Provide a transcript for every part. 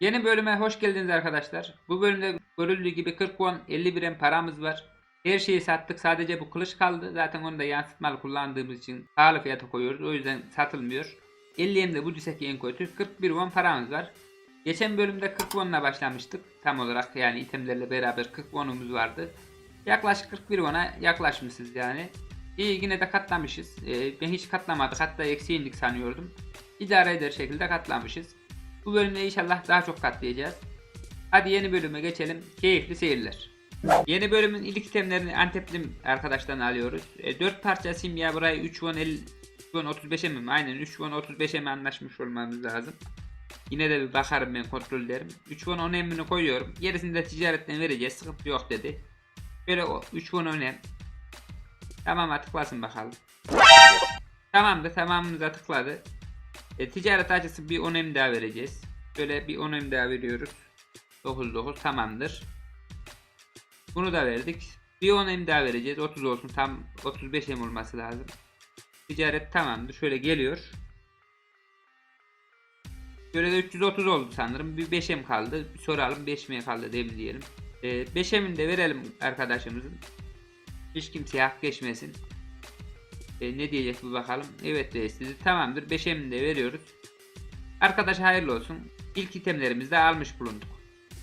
Yeni bölüme hoş geldiniz arkadaşlar. Bu bölümde görüldüğü gibi 40 won 50 birim paramız var. Her şeyi sattık. Sadece bu kılıç kaldı. Zaten onu da yansıtmalı kullandığımız için pahalı fiyata koyuyoruz. O yüzden satılmıyor. 50 hem de bu diseki en kötü. 41 won paramız var. Geçen bölümde 40 won'la başlamıştık. Tam olarak yani itemlerle beraber 40 won'umuz vardı. Yaklaşık 41 won'a yaklaşmışız yani. İyi yine de katlamışız. Ee, ben hiç katlamadık. Hatta eksi indik sanıyordum. İdare eder şekilde katlamışız. Bu bölümde inşallah daha çok katlayacağız. Hadi yeni bölüme geçelim. Keyifli seyirler. Yeni bölümün ilk itemlerini Anteplim arkadaştan alıyoruz. E, 4 parça simya burayı 3 won 50 3 won 35'e mi? Aynen 3 won 35'e mi anlaşmış olmamız lazım. Yine de bir bakarım ben kontrol ederim. 3 won 10 emrini koyuyorum. Gerisini de ticaretten vereceğiz. Sıkıntı yok dedi. Böyle o 3 won 10 em. Tamam tıklasın bakalım. Tamamdır tamamımıza tıkladı. E, ticaret açısı bir 10 em daha vereceğiz. Böyle bir 10 em daha veriyoruz. 9 9 tamamdır. Bunu da verdik. Bir 10 em daha vereceğiz. 30 olsun. Tam 35 em olması lazım. Ticaret tamamdır. Şöyle geliyor. Şöyle de 330 oldu sanırım. Bir 5 em kaldı. Bir soralım 5 mi kaldı mi diyelim. E, 5 emini de verelim arkadaşımızın. Hiç kimseye hak geçmesin. E, ne diyecek bir bakalım. Evet reis dedi. Tamamdır. 5 emini de veriyoruz. Arkadaş hayırlı olsun. İlk itemlerimizi de almış bulunduk.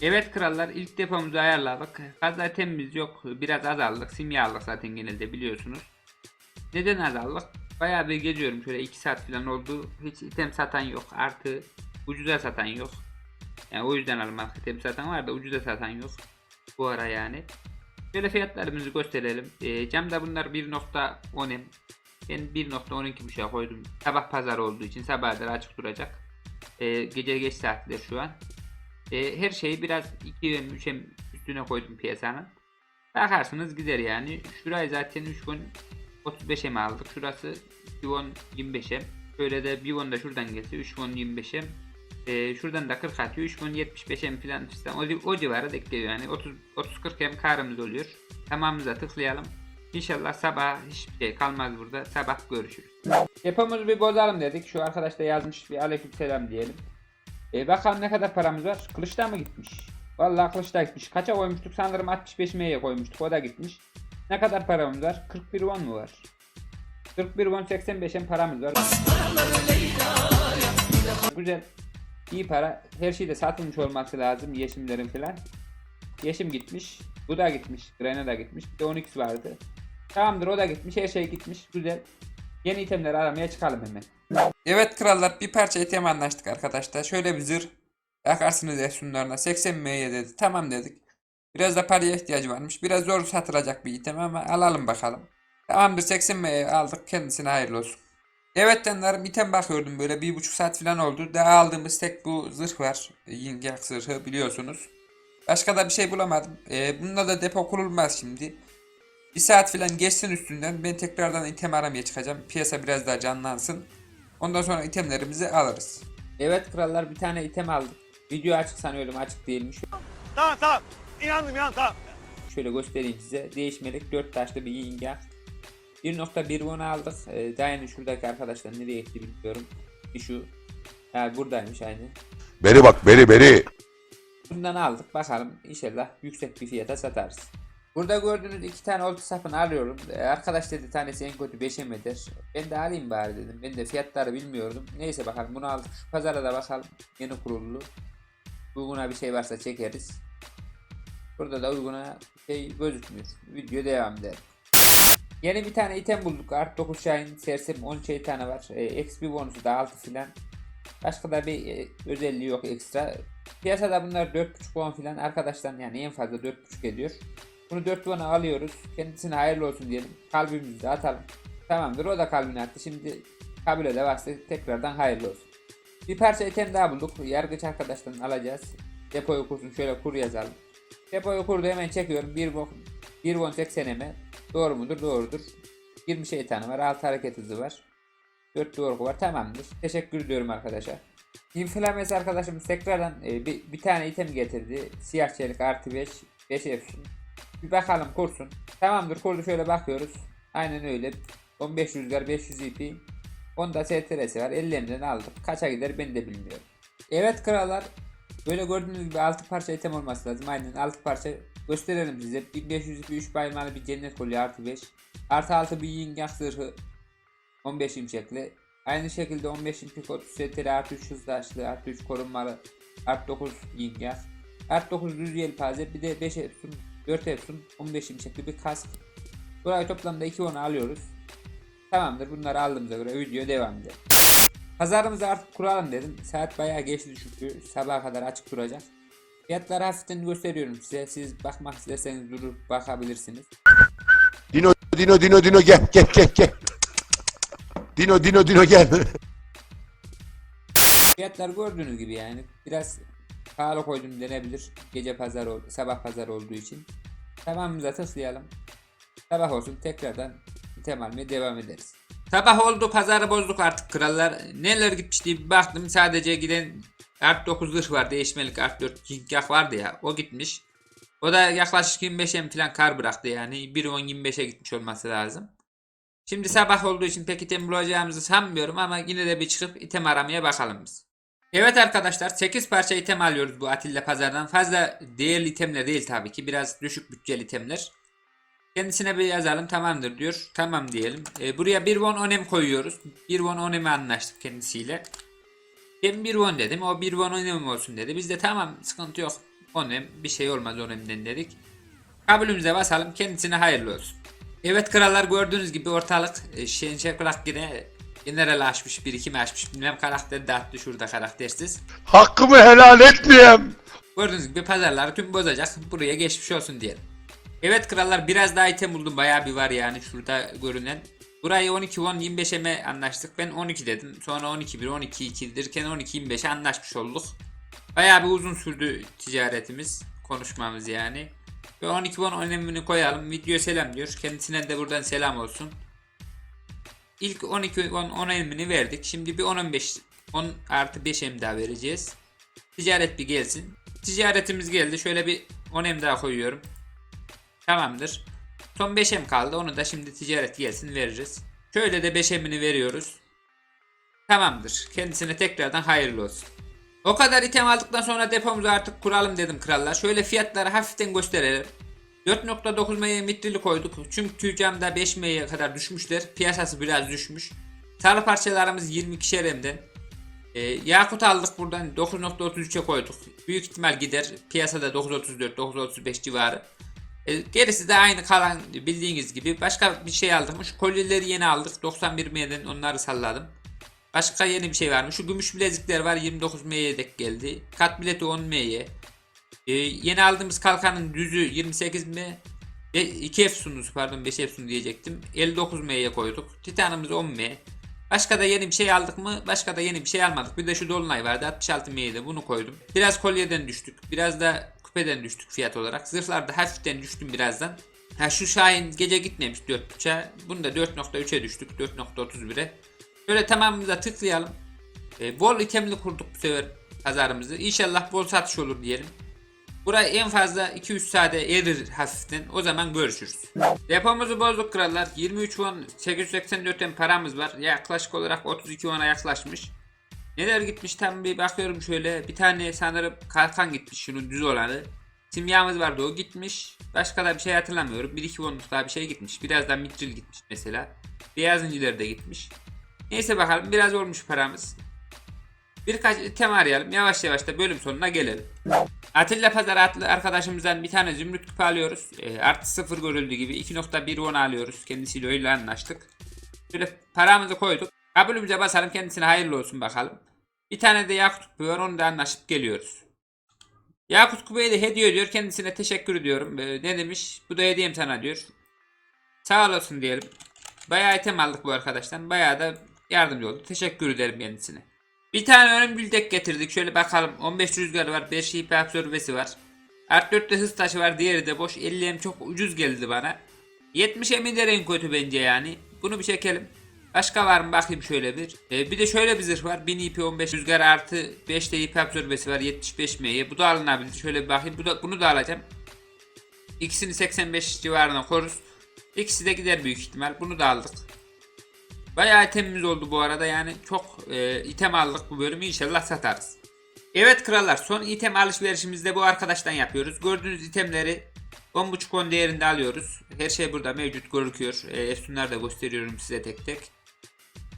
Evet krallar ilk depomuzu ayarladık. Fazla itemimiz yok. Biraz azaldık. Simya aldık zaten genelde biliyorsunuz. Neden azaldık? Bayağı bir geziyorum. Şöyle 2 saat falan oldu. Hiç item satan yok. Artı ucuza satan yok. Yani o yüzden almak item satan var da ucuza satan yok. Bu ara yani. Şöyle fiyatlarımızı gösterelim. E, camda bunlar 1.10 em. Ben 1.12 bir şey koydum. Sabah pazar olduğu için sabahları açık duracak. E, gece geç saatler şu an. E, her şeyi biraz 2 hem 3 hem üstüne koydum piyasanın. Bakarsınız gider yani. Şurayı zaten 3 gün 35 em aldık. Şurası 2 won 25 em. Böyle de 1 won da şuradan gelse 3 won 25 em. E, şuradan da 40 atıyor. 3 won 75 em falan o, o civara denk geliyor yani. 30 30-40 em karımız oluyor. Tamamımıza tıklayalım. İnşallah sabah hiçbir şey kalmaz burada. Sabah görüşürüz. Depomuzu bir bozalım dedik. Şu arkadaş da yazmış bir aleyküm selam diyelim. E bakalım ne kadar paramız var. Kılıçta mı gitmiş? Vallahi kılıçta gitmiş. Kaça koymuştuk? Sanırım 65 M'ye koymuştuk. O da gitmiş. Ne kadar paramız var? 41 won mu var? 41 won 85 em paramız var. Güzel. İyi para. Her şeyde satılmış olması lazım. Yeşimlerin filan. Yeşim gitmiş. Bu da gitmiş. Grena da gitmiş. Bir de 12 vardı. Tamamdır o da gitmiş. Her şey gitmiş. Güzel. Yeni itemleri aramaya çıkalım hemen. Evet krallar bir parça item anlaştık arkadaşlar. Şöyle bir zırh. Bakarsınız efsunlarına 80 M'ye dedi. Tamam dedik. Biraz da paraya ihtiyacı varmış. Biraz zor satılacak bir item ama alalım bakalım. Tamamdır 80 M'ye aldık. Kendisine hayırlı olsun. Evet canlarım item bakıyordum böyle bir buçuk saat falan oldu. Daha aldığımız tek bu zırh var. Yingyak zırhı biliyorsunuz. Başka da bir şey bulamadım. Ee, bunda da depo kurulmaz şimdi. Bir saat falan geçsin üstünden ben tekrardan item aramaya çıkacağım. Piyasa biraz daha canlansın. Ondan sonra itemlerimizi alırız. Evet krallar bir tane item aldık. Video açık sanıyorum açık değilmiş. Tamam tamam. İnandım inan tamam. Şöyle göstereyim size. Değişmedik 4 taşlı bir yingyak. 1.1 won aldık. Ee, daha yeni şuradaki arkadaşlar nereye gitti bilmiyorum. Bir şu. Ha buradaymış aynı. Beri bak beri beri. Bundan aldık. Bakalım inşallah yüksek bir fiyata satarız. Burada gördüğünüz iki tane oltu sapını alıyorum. Ee, arkadaş dedi tanesi en kötü 5'e eder. Ben de alayım bari dedim. Ben de fiyatları bilmiyordum. Neyse bakalım bunu aldık. Şu pazara da bakalım. Yeni kuruldu. Uyguna bir şey varsa çekeriz. Burada da uyguna şey gözükmüyor. Video devam eder. Yeni bir tane item bulduk. Art 9 Shine sersem 10 şey tane var. E, XP bonusu da 6 filan. Başka da bir e, özelliği yok ekstra. Piyasada bunlar 4.5 won filan. Arkadaşlar yani en fazla 4.5 ediyor. Bunu 4 won'a alıyoruz. Kendisine hayırlı olsun diyelim. Kalbimizi de atalım. Tamamdır o da kalbini attı. Şimdi kabile de varsa tekrardan hayırlı olsun. Bir parça item daha bulduk. Yargıç arkadaştan alacağız. Depoyu kursun şöyle kur yazalım. Depoyu kurdu hemen çekiyorum. 1 won 1 won 80 eme. Doğru mudur? Doğrudur. 20 şeytanı var. 6 hareket hızı var. 4 doğru var. Tamamdır. Teşekkür ediyorum arkadaşlar. Inflames arkadaşımız tekrardan e, bir, bir tane item getirdi. Siyah çelik artı 5. 5 efsun. Bir bakalım kursun. Tamamdır kurdu şöyle bakıyoruz. Aynen öyle. 15 rüzgar 500 ip. Onda STR'si var. 50'den aldık. Kaça gider ben de bilmiyorum. Evet krallar. Böyle gördüğünüz gibi 6 parça item olması lazım. Aynen 6 parça gösterelim size. 1500 bir 3 baymalı bir cennet kolye artı 5. Artı 6 bir yin yak zırhı 15 imşekli. Aynı şekilde 15 impik 30 setleri artı 3 hızlı açlı artı 3 korunmalı artı 9 yin yak. Artı 9 düz yelpaze bir de 5 efsun 4 efsun 15 imşekli bir kask. Burayı toplamda 2 onu alıyoruz. Tamamdır bunları aldığımıza göre video devam edelim. Pazarımızı artık kuralım dedim. Saat bayağı geçti çünkü sabaha kadar açık duracak. Fiyatları hafiften gösteriyorum size. Siz bakmak isterseniz durup bakabilirsiniz. Dino Dino Dino Dino gel gel gel gel. Dino Dino Dino gel. Fiyatlar gördüğünüz gibi yani biraz pahalı koydum denebilir. Gece pazar ol, sabah pazar olduğu için. Tamamımıza tıklayalım. Sabah olsun tekrardan almaya devam ederiz. Sabah oldu pazarı bozduk artık krallar. Neler gitmiş diye bir baktım sadece giden Art 9 zırh var değişmelik Art 4 King vardı ya o gitmiş. O da yaklaşık 25'e falan kar bıraktı yani 1.10-25'e gitmiş olması lazım. Şimdi sabah olduğu için pek item bulacağımızı sanmıyorum ama yine de bir çıkıp item aramaya bakalım biz. Evet arkadaşlar 8 parça item alıyoruz bu Atilla pazardan. Fazla değerli itemler değil tabii ki. Biraz düşük bütçeli itemler. Kendisine bir yazalım tamamdır diyor. Tamam diyelim. Ee, buraya bir won onem koyuyoruz. Bir won oneme anlaştık kendisiyle. Ben bir won dedim. O bir won onem olsun dedi. Biz de tamam sıkıntı yok. Onem bir şey olmaz onemden dedik. Kabulümüze basalım. Kendisine hayırlı olsun. Evet krallar gördüğünüz gibi ortalık e, Şen Şakulak yine general açmış bir iki mi açmış bilmem karakter dağıttı şurada karaktersiz. Hakkımı helal etmeyeyim. Gördüğünüz gibi pazarları tüm bozacak. Buraya geçmiş olsun diyelim. Evet krallar biraz daha item buldum. Bayağı bir var yani şurada görünen. Burayı 12 10 25'e anlaştık. Ben 12 dedim. Sonra 12 1 12 2 derken 12 25'e anlaşmış olduk. Bayağı bir uzun sürdü ticaretimiz, konuşmamız yani. Ve 12 10 önemini koyalım. Video selam diyor. Kendisine de buradan selam olsun. İlk 12 10 10 emini verdik. Şimdi bir 10 15 10 artı 5 em daha vereceğiz. Ticaret bir gelsin. Ticaretimiz geldi. Şöyle bir 10 em daha koyuyorum. Tamamdır. Son 5 em kaldı. Onu da şimdi ticaret gelsin veririz. Şöyle de 5 emini veriyoruz. Tamamdır. Kendisine tekrardan hayırlı olsun. O kadar item aldıktan sonra depomuzu artık kuralım dedim krallar. Şöyle fiyatları hafiften gösterelim. 4.9 M'ye mitrili koyduk. Çünkü camda 5 M'ye kadar düşmüşler. Piyasası biraz düşmüş. Sarı parçalarımız 22'şer M'den. Ee, Yakut aldık buradan 9.33'e koyduk. Büyük ihtimal gider. Piyasada 9.34, 9.35 civarı. Ee, gerisi de aynı kalan bildiğiniz gibi. Başka bir şey aldım. Şu kolyeleri yeni aldık. 91 M'den onları salladım. Başka yeni bir şey var mı? Şu gümüş bilezikler var 29 M'ye dek geldi. Kat bileti 10 M'ye. Ee, yeni aldığımız kalkanın düzü 28 M. Ve 2 Efsun'uz pardon 5 Efsun diyecektim. 59 M'ye koyduk. Titanımız 10 M. Başka da yeni bir şey aldık mı? Başka da yeni bir şey almadık. Bir de şu dolunay vardı 66 M'ye de bunu koydum. Biraz kolyeden düştük. Biraz da küpeden düştük fiyat olarak. Zırhlarda hafiften düştüm birazdan. Ha şu Şahin gece gitmemiş 4.5'a. Bunu da 4.3'e düştük. 4.31'e. Böyle tamamımıza tıklayalım. E, bol itemli kurduk bu sefer pazarımızı. İnşallah bol satış olur diyelim. Burayı en fazla 2-3 saate erir hafiften. O zaman görüşürüz. Depomuzu bozduk krallar. 23 won 884 em paramız var. Yaklaşık olarak 32 won'a yaklaşmış. Neler gitmiş tam bir bakıyorum şöyle. Bir tane sanırım kalkan gitmiş şunun düz olanı. Simyamız vardı o gitmiş. Başka da bir şey hatırlamıyorum. 1-2 wonluk daha bir şey gitmiş. Biraz da mitril gitmiş mesela. Beyaz inciler de gitmiş. Neyse bakalım biraz olmuş paramız. Birkaç item arayalım. Yavaş yavaş da bölüm sonuna gelelim. Atilla Pazar adlı arkadaşımızdan bir tane zümrüt küpe alıyoruz. E, artı sıfır görüldüğü gibi 2.1 alıyoruz. Kendisiyle öyle anlaştık. Şöyle paramızı koyduk. Kabulümüze basalım kendisine hayırlı olsun bakalım. Bir tane de Yakut küpe var onu da anlaşıp geliyoruz. Yakut küpeyi de hediye ediyor. Kendisine teşekkür ediyorum. E, ne demiş? Bu da hediyem sana diyor. Sağ olasın diyelim. Bayağı item aldık bu arkadaştan. Bayağı da yardımcı oldu. Teşekkür ederim kendisine. Bir tane önüm bildek getirdik. Şöyle bakalım. 15 rüzgar var. 5 IP absorbesi var. Art 4'te hız taşı var. Diğeri de boş. 50 em çok ucuz geldi bana. 70 emin de en kötü bence yani. Bunu bir çekelim. Başka var mı bakayım şöyle bir. Ee, bir de şöyle bir zırh var. 1000 IP 15 rüzgar artı 5 de IP absorbesi var. 75 M'ye. Bu da alınabilir. Şöyle bir bakayım. Bu da, bunu da alacağım. İkisini 85 civarına koruz. İkisi de gider büyük ihtimal. Bunu da aldık. Bayağı itemimiz oldu bu arada yani çok e, item aldık bu bölümü inşallah satarız. Evet krallar son item alışverişimizde bu arkadaştan yapıyoruz. Gördüğünüz itemleri 10.5 10 değerinde alıyoruz. Her şey burada mevcut gözüküyor. E, Efsunları da gösteriyorum size tek tek.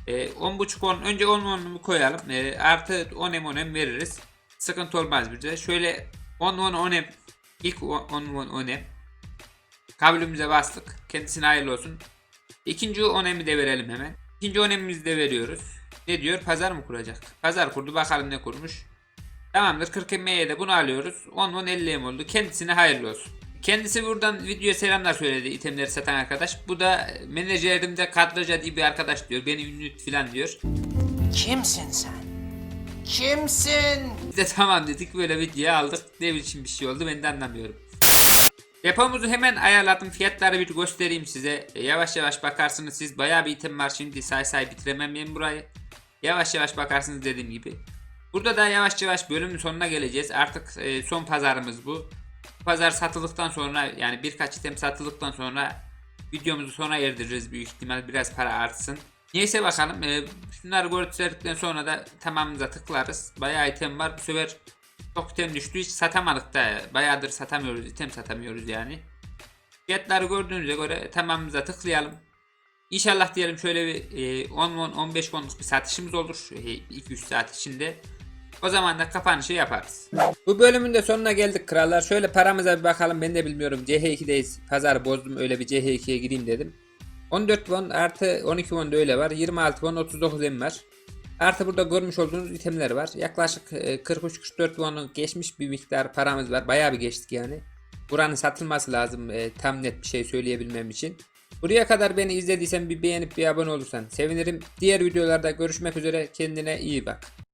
E, 10.5 10 önce 10 10'umu koyalım. E, artı 10 em 10 em veririz. Sıkıntı olmaz bize. Şöyle 10 10 10 em ilk 10 10 10 em kabulümüze bastık. Kendisine hayırlı olsun. İkinci 10 emi de verelim hemen. İkinci 10 emimizi de veriyoruz. Ne diyor? Pazar mı kuracak? Pazar kurdu. Bakalım ne kurmuş. Tamamdır 40 emmeye de bunu alıyoruz. 10 10 50 em oldu. Kendisine hayırlı olsun. Kendisi buradan videoya selamlar söyledi itemleri satan arkadaş. Bu da menajerimde kadraja diye bir arkadaş diyor. Beni ünlü falan diyor. Kimsin sen? Kimsin? Biz de tamam dedik böyle video aldık. Ne biçim bir şey oldu ben de anlamıyorum. Depomuzu hemen ayarladım. Fiyatları bir göstereyim size. E, Yavaş yavaş bakarsınız siz. Bayağı bir item var şimdi. Say say bitiremem ben burayı. Yavaş yavaş bakarsınız dediğim gibi. Burada da yavaş yavaş bölümün sonuna geleceğiz. Artık e, son pazarımız bu. Pazar satıldıktan sonra yani birkaç item satıldıktan sonra videomuzu sona erdiririz büyük ihtimal biraz para artsın. Neyse bakalım e, şunları gösterdikten sonra da tamamımıza tıklarız. Bayağı item var bu sefer çok item düştü hiç satamadık da bayağıdır satamıyoruz item satamıyoruz yani. Fiyatları gördüğünüze göre tamamımıza tıklayalım. İnşallah diyelim şöyle bir e, 10 10 15 konuluk bir satışımız olur 2-3 saat içinde. O zaman da kapanışı yaparız. Bu bölümün de sonuna geldik krallar. Şöyle paramıza bir bakalım ben de bilmiyorum. CH2'deyiz. Pazar bozdum öyle bir CH2'ye gireyim dedim. 14 won artı 12 won da öyle var. 26 won 39 em var. Artı burada görmüş olduğunuz itemler var. Yaklaşık e, 43-44 won'u geçmiş bir miktar paramız var. Bayağı bir geçtik yani. Buranın satılması lazım e, tam net bir şey söyleyebilmem için. Buraya kadar beni izlediysen bir beğenip bir abone olursan sevinirim. Diğer videolarda görüşmek üzere kendine iyi bak.